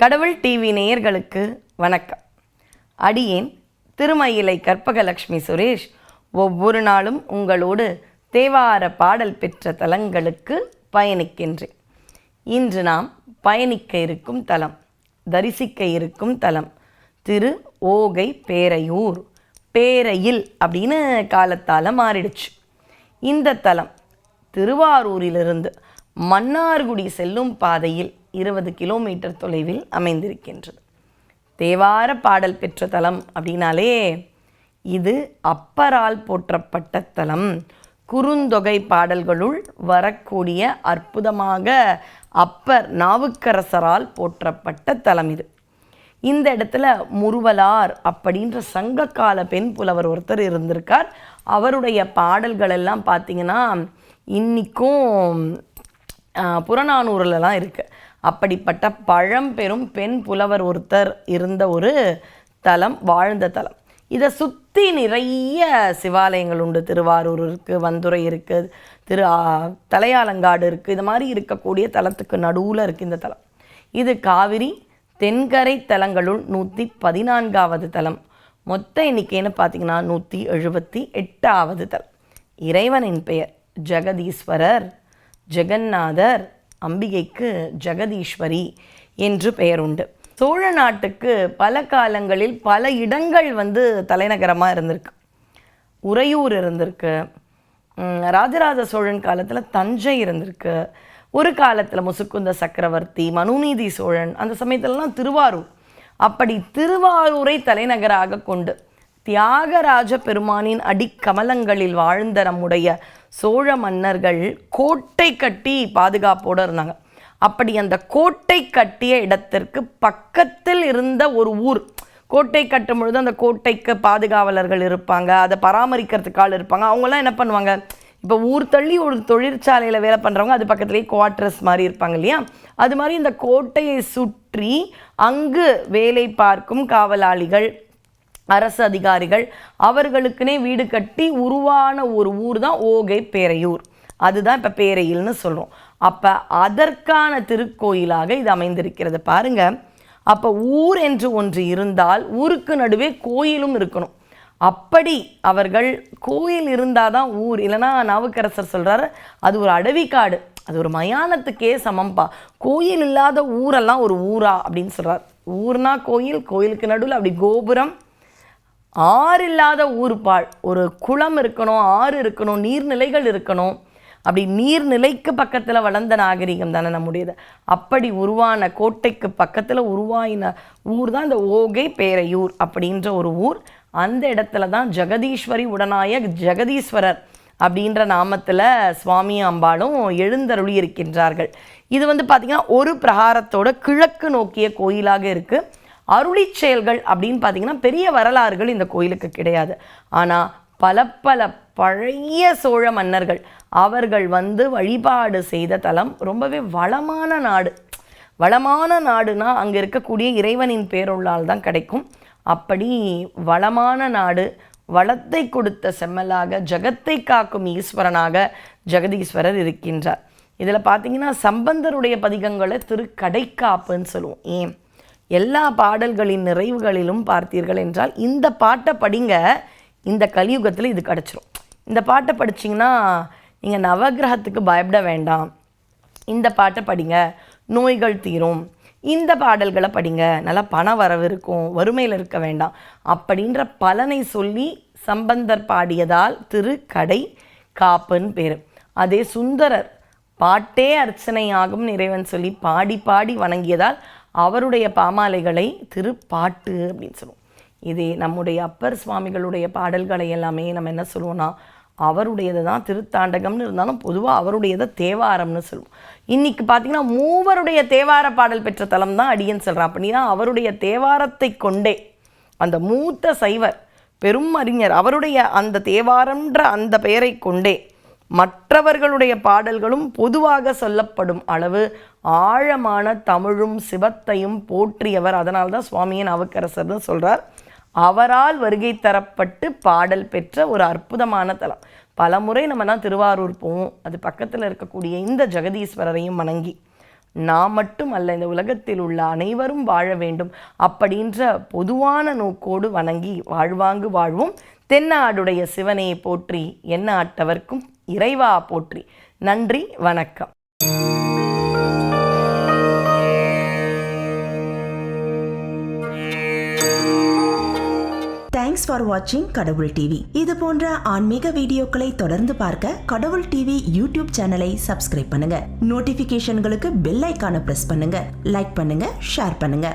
கடவுள் டிவி நேயர்களுக்கு வணக்கம். அடியேன் திருமயிலை கற்பகலக்ஷ்மி சுரேஷ். ஒவ்வொரு நாளும் உங்களோடு தேவார பாடல் பெற்ற தலங்களுக்கு பயணிக்கின்றேன். இன்று நாம் பயணிக்க இருக்கும் தலம் தரிசிக்க இருக்கும் தலம் திரு ஓகை பேரையூர் பேரையில் அப்படின்னு காலத்தால் மாறிடுச்சு. இந்த தலம் திருவாரூரிலிருந்து மன்னார்குடி செல்லும் பாதையில் இருபது கிலோமீட்டர் தொலைவில் அமைந்திருக்கின்றது. தேவார பாடல் பெற்ற தலம் அப்படின்னாலே இது அப்பரால் போற்றப்பட்ட தலம். குறுந்தொகை பாடல்களுள் வரக்கூடிய அற்புதமாக அப்பர் நாவுக்கரசரால் போற்றப்பட்ட தலம் இது. இந்த இடத்துல முருவலார் அப்படின்ற சங்ககால பெண் புலவர் ஒருத்தர் இருந்திருக்கார். அவருடைய பாடல்கள் எல்லாம் பார்த்தீங்கன்னா இன்றைக்கும் புறநானூறுலலாம் இருக்குது அப்படிப்பட்ட பழம்பெரும் பெண் புலவர் ஒருத்தர் இருந்த ஒரு தலம் வாழ்ந்த தலம். இதை சுற்றி நிறைய சிவாலயங்கள் உண்டு. திருவாரூர் இருக்குது வந்துரை இருக்குது திரு தலையாலங்காடு இருக்குது இது மாதிரி இருக்கக்கூடிய தலத்துக்கு நடுவில் இருக்குது இந்த தலம். இது காவிரி தென்கரை தலங்களுள் நூற்றி பதினான்காவது தலம். மொத்த எண்ணிக்கைன்னு பார்த்தீங்கன்னா நூற்றி எழுபத்தி எட்டாவது தலம். இறைவனின் பெயர் ஜெகதீஸ்வரர். ஜெகநாதர் அம்பிகைக்கு ஜெகதீஸ்வரி என்று பெயர் உண்டு சோழ நாட்டுக்கு பல காலங்களில் பல இடங்கள் வந்து தலைநகரமாக இருந்திருக்கு. உறையூர் இருந்திருக்கு. ராஜராஜ சோழன் காலத்தில் தஞ்சை இருந்திருக்கு. ஒரு காலத்தில் முசுக்குந்த சக்கரவர்த்தி மனுநீதி சோழன் அந்த சமயத்திலலாம் திருவாரூர். அப்படி திருவாரூரை தலைநகராக கொண்டு தியாகராஜ பெருமானின் அடிக்கமலங்களில் வாழ்ந்த நம்முடைய சோழ மன்னர்கள் கோட்டை கட்டி பாதுகாப்போடு இருந்தாங்க. அப்படி அந்த கோட்டை கட்டிய இடத்திற்கு பக்கத்தில் இருந்த ஒரு ஊர். கோட்டை கட்டும் பொழுது அந்த கோட்டைக்கு பாதுகாவலர்கள் இருப்பாங்க அதை பராமரிக்கிறதுக்கு ஆள் இருப்பாங்க. அவங்கெல்லாம் என்ன பண்ணுவாங்க? இப்போ ஊர் தள்ளி ஒரு தொழிற்சாலையில் வேலை பண்ணுறவங்க அது பக்கத்துலேயே குவார்ட்டர்ஸ் மாதிரி இருப்பாங்க இல்லையா? அது மாதிரி இந்த கோட்டையை சுற்றி அங்கு வேலை பார்க்கும் காவலாளிகள் அரசு அதிகாரிகள் அவர்களுக்குனே வீடு கட்டி உருவான ஒரு ஊர் தான் ஓகை பேரையூர். அதுதான் இப்போ பேரையில்னு சொல்கிறோம் அப்போ அதற்கான திருக்கோயிலாக இது அமைந்திருக்கிறது. பாருங்க. அப்போ ஊர் என்று ஒன்று இருந்தால் ஊருக்கு நடுவே கோயிலும் இருக்கணும். அப்படி அவர்கள் கோயில் இருந்தால் தான் ஊர். இல்லைன்னா நாவுக்கரசர் சொல்கிறாரு அது ஒரு அடவிக்காடு அது ஒரு மயானத்துக்கே சமம்பா. கோயில் இல்லாத ஊரெல்லாம் ஒரு ஊரா அப்படின்னு சொல்கிறார் ஊர்னா கோயில் கோயிலுக்கு நடுவில் அப்படி கோபுரம் ஆறு இல்லாத ஊர் பால் ஒரு குளம் இருக்கணும் ஆறு இருக்கணும் நீர்நிலைகள் இருக்கணும். அப்படி நீர்நிலைக்கு பக்கத்தில் வளர்ந்த நாகரிகம் தானே நம்முடையது. அப்படி உருவான கோட்டைக்கு பக்கத்தில் உருவாயின ஊர் தான் இந்த ஓகை பேரையூர் அப்படின்ற ஒரு ஊர். அந்த இடத்துல தான் ஜெகதீஸ்வரி உடனாய ஜெகதீஸ்வரர் அப்படின்ற நாமத்தில் சுவாமி அம்பாளும் எழுந்தருளி இருக்கின்றார்கள் இது வந்து பார்த்திங்கன்னா ஒரு பிரகாரத்தோட கிழக்கு நோக்கிய கோயிலாக இருக்குது அருளி செயல்கள் அப்படின்னு பார்த்தீங்கன்னா பெரிய வரலாறுகள் இந்த கோயிலுக்கு கிடையாது. ஆனால் பல பல பழைய சோழ மன்னர்கள் அவர்கள் வந்து வழிபாடு செய்த தலம் ரொம்பவே வளமான நாடு. வளமான நாடுனா அங்கே இருக்கக்கூடிய இறைவனின் பேருள்ளால் தான் கிடைக்கும். அப்படி வளமான நாடு வளத்தை கொடுத்த செம்மலாக ஜகத்தை காக்கும் ஈஸ்வரனாக ஜெகதீஸ்வரர் இருக்கின்றார். இதில் பார்த்தீங்கன்னா சம்பந்தருடைய பதிகங்களை திரு கடைக்காப்புன்னு சொல்லுவோம். ஏன்? எல்லா பாடல்களின் நிறைவுகளிலும் பார்த்தீர்கள் என்றால் இந்த பாட்டை படிங்க இந்த கலியுகத்தில் இது கிடச்சிரும். இந்த பாட்டை படிச்சீங்கன்னா நீங்கள் நவக்கிரகத்துக்கு பயப்பட வேண்டாம். இந்த பாட்டை படிங்க நோய்கள் தீரும். இந்த பாடல்களை படிங்க நல்லா பண வரவு இருக்கும் வறுமையில் இருக்க வேண்டாம். அப்படின்ற பலனை சொல்லி சம்பந்தர் பாடியதால் திரு கடை காப்புன்னு பேர். அதே சுந்தரர் பாட்டே அர்ச்சனையாகும் இறைவன் சொல்லி பாடி பாடி வணங்கியதால் அவருடைய பாமாலைகளை திருப்பாட்டு அப்படின்னு சொல்லுவோம். இதே நம்முடைய அப்பர் சுவாமிகளுடைய பாடல்களை எல்லாமே நம்ம என்ன சொல்லுவோம்னா அவருடையது தான் திருத்தாண்டகம்னு இருந்தாலும் பொதுவாக அவருடையதை தேவாரம்னு சொல்லுவோம். இன்றைக்கி பார்த்தீங்கன்னா மூவருடைய தேவார பாடல் பெற்ற தலம் தான் அடியன் சொல்கிறான் அப்படின்னா அவருடைய தேவாரத்தை கொண்டே. அந்த மூத்த சைவர் பெரும் அறிஞர் அவருடைய அந்த தேவாரம்ன்ற அந்த பெயரை கொண்டே. மற்றவர்களுடைய பாடல்களும் பொதுவாக சொல்லப்படும் அளவு. ஆழமான தமிழும் சிவத்தையும் போற்றியவர். அதனால்தான் சுவாமியின் அவுக்கரசர்னு சொல்றார். அவரால் வருகை தரப்பட்டு பாடல் பெற்ற ஒரு அற்புதமான தலம். பலமுறை நம்ம தான் திருவாரூர் போவோம். அது பக்கத்தில் இருக்கக்கூடிய இந்த ஜெகதீஸ்வரரையும் வணங்கி நான் மட்டும் அல்ல இந்த உலகத்தில் உள்ள அனைவரும் வாழ வேண்டும் அப்படின்ற பொதுவான நோக்கோடு வணங்கி வாழ்வாங்கு வாழ்வோம். தென்னாடுடைய சிவனையை போற்றி என்ன ஆட்டவர்க்கும் இறைவா போற்றி. நன்றி வணக்கம். தேங்க்ஸ் ஃபார் வாட்சிங் கடவுள் டிவி இது போன்ற ஆன்மீக வீடியோக்களை தொடர்ந்து பார்க்க கடவுள் டிவி யூடியூப் சேனலை சப்ஸ்கிரைப் பண்ணுங்க. நோட்டிபிகேஷன்களுக்கு பெல் ஐக்கான பிரஸ் பண்ணுங்க. லைக் பண்ணுங்க ஷேர் பண்ணுங்க.